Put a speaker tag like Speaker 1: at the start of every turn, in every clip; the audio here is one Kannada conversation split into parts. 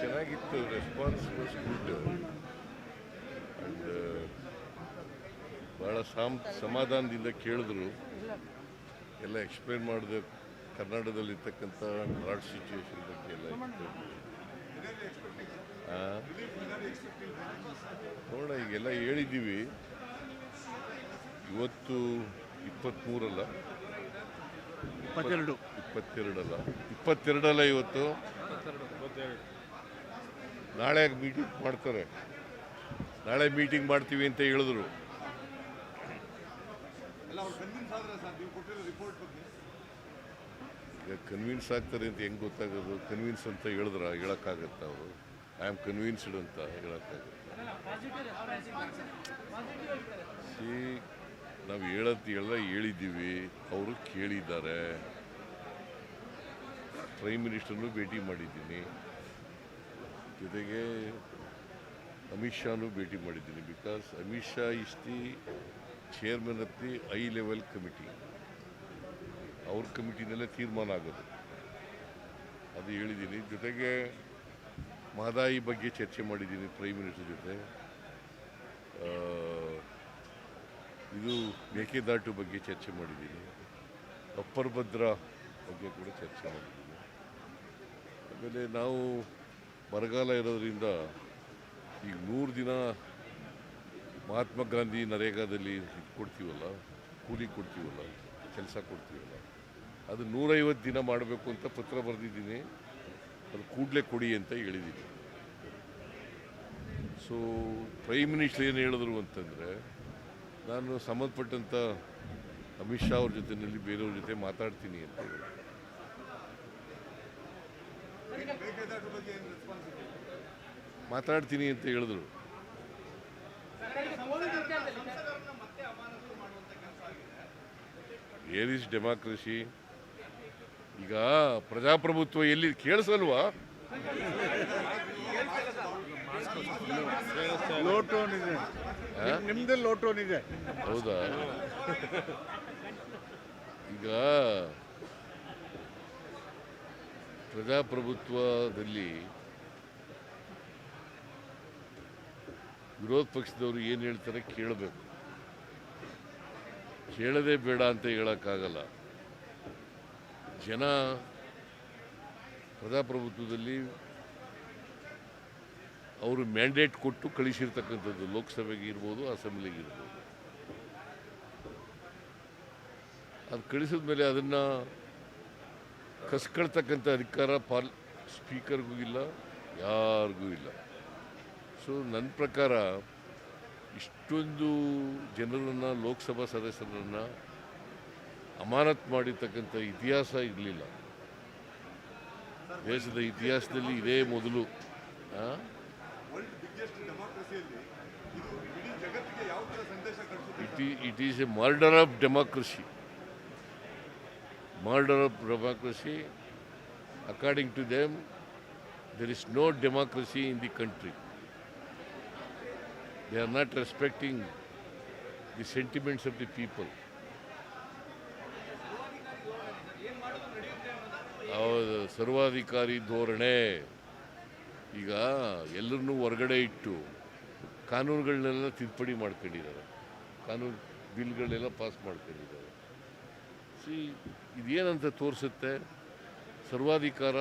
Speaker 1: ಚೆನ್ನಾಗಿತ್ತು ರೆಸ್ಪಾನ್ಸ್ ವಾಸ್ ಗುಡ್ ಆ್ಯಂಡ್ ಭಾಳ ಸಾಮ್, ಸಮಾಧಾನದಿಂದ ಕೇಳಿದ್ರು. ಎಲ್ಲ ಎಕ್ಸ್ಪ್ಲೇನ್ ಮಾಡಿದೆ, ಕರ್ನಾಟಕದಲ್ಲಿರ್ತಕ್ಕಂಥ ಡ್ರಾಟ್ ಸಿಚುವೇಶನ್ ಬಗ್ಗೆ ಎಲ್ಲ ನೋಡ ಈಗೆಲ್ಲ ಹೇಳಿದ್ದೀವಿ. ಇವತ್ತು ಇಪ್ಪತ್ತ್ಮೂರಲ್ಲ
Speaker 2: ಇಪ್ಪತ್ತೆರಡು.
Speaker 1: ಇಪ್ಪತ್ತೆರಡಲ್ಲ. ಇಪ್ಪತ್ತೆರಡಲ್ಲ ಇವತ್ತು. ನಾಳೆ ಮೀಟಿಂಗ್ ಮಾಡ್ತಾರೆ. ನಾಳೆ ಮೀಟಿಂಗ್ ಮಾಡ್ತೀವಿ ಅಂತ ಹೇಳಿದ್ರು. ಈಗ ಕನ್ವಿನ್ಸ್ ಆಗ್ತಾರೆ ಅಂತ ಹೆಂಗೆ ಗೊತ್ತಾಗೋದು? ಕನ್ವಿನ್ಸ್ ಅಂತ ಹೇಳಿದ್ರ ಹೇಳೋಕ್ಕಾಗತ್ತ ಅವರು? ಐ ಆಮ್ ಕನ್ವಿನ್ಸ್ಡ್ ಅಂತ ಹೇಳೋಕ್ಕಾಗತ್ತೆ? ಸಿ ನಾವು ಹೇಳತ್ ಹೇಳಿದ್ದೀವಿ. ಅವರು ಕೇಳಿದ್ದಾರೆ. ಪ್ರೈಮ್ ಮಿನಿಸ್ಟರ್ನು ಭೇಟಿ ಮಾಡಿದ್ದೀನಿ. ಜೊತೆಗೆ ಅಮಿತ್ ಶಾನು ಭೇಟಿ ಮಾಡಿದ್ದೀನಿ because Amit Shah is the chairman of the high level committee ಅವ್ರ ಕಮಿಟಿನಲ್ಲೇ ತೀರ್ಮಾನ ಆಗೋದು. ಅದು ಹೇಳಿದ್ದೀನಿ. ಜೊತೆಗೆ ಮಹದಾಯಿ ಬಗ್ಗೆ ಚರ್ಚೆ ಮಾಡಿದ್ದೀನಿ ಪ್ರೈಮ್ ಮಿನಿಸ್ಟರ್ ಜೊತೆ. ಇದು ಮೇಕೆದಾಟು ಬಗ್ಗೆ ಚರ್ಚೆ ಮಾಡಿದ್ದೀನಿ. ಅಪ್ಪರ್ ಭದ್ರ ಬಗ್ಗೆ ಕೂಡ ಚರ್ಚೆ ಮಾಡಿದ್ದೀನಿ. ಆಮೇಲೆ ನಾವು ಬರಗಾಲ ಇರೋದ್ರಿಂದ ಈಗ ನೂರು ದಿನ ಮಹಾತ್ಮ ಗಾಂಧಿ ನರೇಗಾದಲ್ಲಿ ಇದು ಕೊಡ್ತೀವಲ್ಲ, ಕೂಲಿ ಕೊಡ್ತೀವಲ್ಲ, ಕೆಲಸ ಕೊಡ್ತೀವಲ್ಲ, ಅದು ನೂರೈವತ್ತು ದಿನ ಮಾಡಬೇಕು ಅಂತ ಪತ್ರ ಬರೆದಿದ್ದೀನಿ. ಅದು ಕೂಡಲೇ ಕೊಡಿ ಅಂತ ಹೇಳಿದ್ದೀನಿ. ಸೊ ಪ್ರೈಮ್ ಮಿನಿಸ್ಟರ್ ಏನು ಹೇಳಿದ್ರು ಅಂತಂದರೆ ನಾನು ಸಂಬಂಧಪಟ್ಟಂಥ ಅಮಿತ್ ಶಾ ಅವ್ರ ಜೊತೆಯಲ್ಲಿ ಬೇರೆಯವ್ರ ಜೊತೆ ಮಾತಾಡ್ತೀನಿ ಅಂತ ಹೇಳಿ. ಮಾತಾಡ್ತೀನಿ ಅಂತ ಹೇಳಿದ್ರು. ಏರ್ ಇಸ್ ಡೆಮಾಕ್ರಸಿ ಈಗ ಪ್ರಜಾಪ್ರಭುತ್ವ ಎಲ್ಲಿ ಕೇಳಿಸಲ್ವಾ?
Speaker 2: ನಿಮ್ದೇ ಲೋ ಟೋನ್ ಇದೆ
Speaker 1: ಹೌದಾ? ಈಗ ಪ್ರಜಾಪ್ರಭುತ್ವದಲ್ಲಿ ವಿರೋಧ ಪಕ್ಷದವರು ಏನು ಹೇಳ್ತಾರೆ ಕೇಳಬೇಕು. ಕೇಳದೆ ಬೇಡ ಅಂತ ಹೇಳೋಕ್ಕಾಗಲ್ಲ. ಜನ ಪ್ರಜಾಪ್ರಭುತ್ವದಲ್ಲಿ ಅವರು ಮ್ಯಾಂಡೇಟ್ ಕೊಟ್ಟು ಕಳಿಸಿರ್ತಕ್ಕಂಥದ್ದು ಲೋಕಸಭೆಗೆ ಇರ್ಬೋದು, ಅಸೆಂಬ್ಲಿಗೆ ಇರ್ಬೋದು. ಅದು ಕಳಿಸಿದ ಮೇಲೆ ಅದನ್ನು ಕಸ್ಕೊಳ್ತಕ್ಕಂಥ ಅಧಿಕಾರ ಪಾಲ್, ಸ್ಪೀಕರ್ಗೂ ಇಲ್ಲ, ಯಾರಿಗೂ ಇಲ್ಲ. ಸೊ, ನನ್ನ ಪ್ರಕಾರ ಇಷ್ಟೊಂದು ಜನರನ್ನು, ಲೋಕಸಭಾ ಸದಸ್ಯರನ್ನು ಅಮಾನತ್ ಮಾಡಿರ್ತಕ್ಕಂಥ ಇತಿಹಾಸ ಇರಲಿಲ್ಲ. ದೇಶದ ಇತಿಹಾಸದಲ್ಲಿ ಇದೇ ಮೊದಲು?
Speaker 3: ವರ್ಲ್ಡ್ ಬಿಗ್ಗೆಸ್ಟ್ ಡೆಮಾಕ್ರಸಿಯಲ್ಲಿ ಇದು ಇಡೀ ಜಗತ್ತಿಗೆ ಯಾವ ತರ ಸಂದೇಶ ಕಳಿಸುತ್ತೆ
Speaker 1: it is, it is a murder of democracy. Murder of democracy. According to them, there is no democracy in the country. They are not respecting the sentiments of the people. ಹೌದು ಸರ್ವಾಧಿಕಾರಿ ಧೋರಣೆ ಈಗ ಎಲ್ಲರನ್ನೂ ಹೊರಗಡೆ ಇಟ್ಟು ಕಾನೂನುಗಳನ್ನೆಲ್ಲ ತಿದ್ದುಪಡಿ ಮಾಡ್ಕೊಂಡಿದ್ದಾರೆ. ಕಾನೂನು ಬಿಲ್ಗಳನ್ನೆಲ್ಲ ಪಾಸ್ ಮಾಡ್ಕೊಂಡಿದ್ದಾರೆ. ಸಿ ಇದೇನಂತ ತೋರಿಸುತ್ತೆ? ಸರ್ವಾಧಿಕಾರ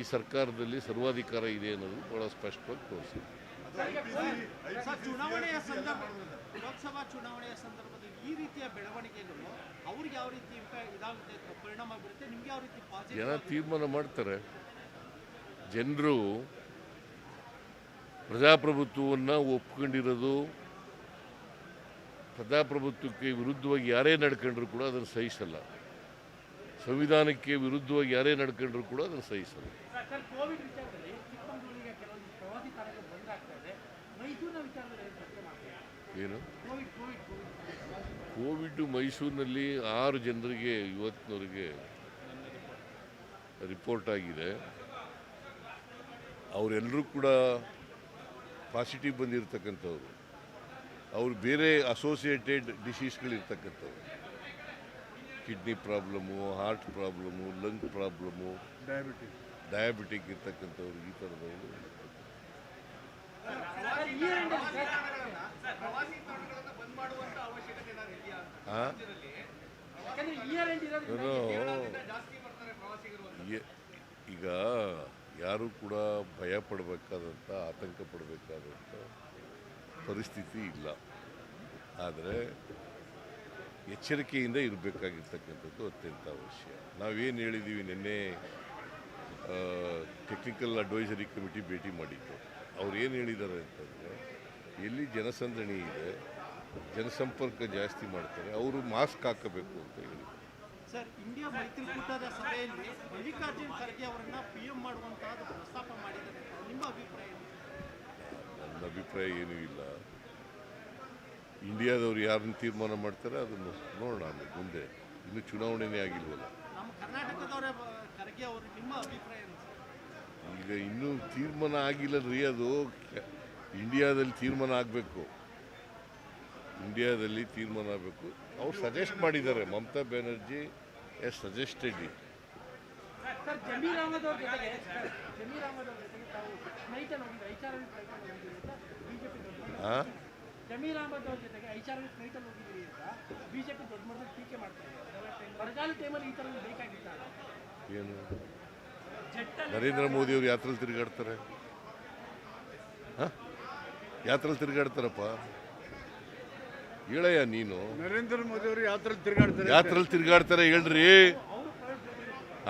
Speaker 1: ಈ ಸರ್ಕಾರದಲ್ಲಿ ಸರ್ವಾಧಿಕಾರ ಇದೆ ಅನ್ನೋದು ಭಾಳ ಸ್ಪಷ್ಟವಾಗಿ ತೋರಿಸುತ್ತೆ.
Speaker 4: ಚುನಾವಣೆಯ ಸಂದರ್ಭ ಲೋಕಸಭಾ ಚುನಾವಣೆಯ ಸಂದರ್ಭದಲ್ಲಿ ಈ ರೀತಿಯ ಬೆಳವಣಿಗೆಗಳು ಅವ್ರಿಗೆ ಯಾವ ರೀತಿ ಪರಿಣಾಮ ಬೀರುತ್ತೆ? ನಿಮ್ಗೆ ಯಾವ ರೀತಿ
Speaker 1: ಜನ ತೀರ್ಮಾನ ಮಾಡ್ತಾರೆ. ಜನರು ಪ್ರಜಾಪ್ರಭುತ್ವವನ್ನು ಒಪ್ಕೊಂಡಿರೋದು ಪ್ರಜಾಪ್ರಭುತ್ವಕ್ಕೆ ವಿರುದ್ಧವಾಗಿ ಯಾರೇ ನಡ್ಕೊಂಡ್ರು ಕೂಡ ಅದನ್ನು ಸಹಿಸಲ್ಲ. ಸಂವಿಧಾನಕ್ಕೆ ವಿರುದ್ಧವಾಗಿ ಯಾರೇ ನಡ್ಕೊಂಡ್ರು ಕೂಡ ಅದನ್ನು ಸಹಿಸಲ್ಲ.
Speaker 4: ಏನು ಕೋವಿಡ್
Speaker 1: ಮೈಸೂರಿನಲ್ಲಿ ಆರು ಜನರಿಗೆ ಇವತ್ತಿನವರಿಗೆ ರಿಪೋರ್ಟ್ ಆಗಿದೆ. ಅವರೆಲ್ಲರೂ ಕೂಡ positive kidney problem heart problem lung problem
Speaker 2: diabetes
Speaker 1: diabetic ಇರ್ತಕ್ಕಂಥವ್ರು ಈ ಥರದವರು ಈಗ ಯಾರು ಕೂಡ ಭಯ ಪಡಬೇಕಾದಂಥ ಆತಂಕ ಪಡಬೇಕಾದಂಥ ಪರಿಸ್ಥಿತಿ ಇಲ್ಲ. ಆದರೆ ಎಚ್ಚರಿಕೆಯಿಂದ ಇರಬೇಕಾಗಿರ್ತಕ್ಕಂಥದ್ದು ಅತ್ಯಂತ ಅವಶ್ಯ. ನಾವೇನು ಹೇಳಿದ್ದೀವಿ ನಿನ್ನೆ ಟೆಕ್ನಿಕಲ್ ಅಡ್ವೈಸರಿ ಕಮಿಟಿ ಭೇಟಿ ಮಾಡಿದ್ದು. ಅವ್ರು ಏನು ಹೇಳಿದ್ದಾರೆ ಅಂತಂದರೆ, ಎಲ್ಲಿ ಜನಸಂದಣಿ ಇದೆ, ಜನಸಂಪರ್ಕ ಜಾಸ್ತಿ ಮಾಡ್ತಾರೆ, ಅವರು ಮಾಸ್ಕ್ ಹಾಕಬೇಕು ಅಂತ ಹೇಳಿದ್ದಾರೆ
Speaker 4: ಸರ್ ಇಂಡಿಯಾ ಮೈತ್ರಿಕೂಟದ ಸಭೆಯಲ್ಲಿ ಮಲ್ಲಿಕಾರ್ಜುನ್ ಖರ್ಗೆ ಅವರನ್ನ ಪಿ ಎಂ ಮಾಡುವಂತಹ ಪ್ರಸ್ತಾಪ ಮಾಡಿದ್ದಾರೆ. ನಿಮ್ಮ ಅಭಿಪ್ರಾಯ?
Speaker 1: ನನ್ನ ಅಭಿಪ್ರಾಯ ಏನೂ ಇಲ್ಲ. ಇಂಡಿಯಾದವ್ರು ಯಾರನ್ನ ತೀರ್ಮಾನ ಮಾಡ್ತಾರೆ ಅದನ್ನು ನೋಡೋಣ ಆಮೇಲೆ ಮುಂದೆ. ಇನ್ನೂ ಚುನಾವಣೆನೇ ಆಗಿಲ್ವಲ್ಲ.
Speaker 4: ನಮ್ಮ ಕರ್ನಾಟಕದವರೇ ಖರ್ಗೆ ಅವರು ನಿಮ್ಮ ಅಭಿಪ್ರಾಯ ಏನು ಸರ್?
Speaker 1: ಈಗ ಇನ್ನೂ ತೀರ್ಮಾನ ಆಗಿಲ್ಲ ರೀ ಅದು ಕೆ- ಇಂಡಿಯಾದಲ್ಲಿ ತೀರ್ಮಾನ ಆಗಬೇಕು. ಇಂಡಿಯಾದಲ್ಲಿ ತೀರ್ಮಾನ ಆಗಬೇಕು. ಅವ್ರು ಸಜೆಸ್ಟ್ ಮಾಡಿದ್ದಾರೆ
Speaker 5: Mamata Banerjee has suggested it
Speaker 1: ಏನು? ನರೇಂದ್ರ ಮೋದಿ ಅವರು ಯಾತ್ರೆ ತಿರುಗಾಡ್ತಾರೆ? ಹಾಂ? ಯಾತ್ರೆಲಿ ತಿರುಗಾಡ್ತಾರಪ್ಪ? ಹೇಳಯ್ಯ ನೀನು.
Speaker 2: ನರೇಂದ್ರ ಮೋದಿ ಅವರು ಥರ ತಿರುಗಾಡ್ತಾರೆ.
Speaker 1: ಯಾತ್ರಲ್ಲಿ ತಿರುಗಾಡ್ತಾರೆ ಹೇಳ್ರಿ.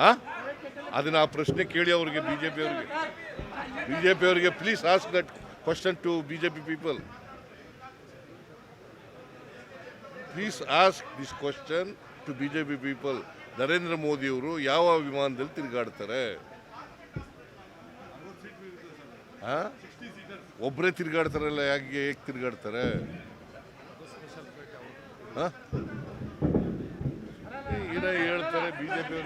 Speaker 1: ಹಾ ಅದನ್ನ ಆ ಪ್ರಶ್ನೆ ಕೇಳಿ ಅವ್ರಿಗೆ ಬಿಜೆಪಿ ಜೆ ಬಿಜೆಪಿ ಅವರಿಗೆ please ask that question to BJP people please ask this question to BJP people Narendra Modi ಅವರು ಯಾವ ವಿಮಾನದಲ್ಲಿ ತಿರುಗಾಡ್ತಾರೆ? ಒಬ್ಬರೇ ತಿರುಗಾಡ್ತಾರಲ್ಲ ಯಾಕೆ ಹೇಗೆ ತಿರುಗಾಡ್ತಾರೆ? ಬಿಜೆಪಿ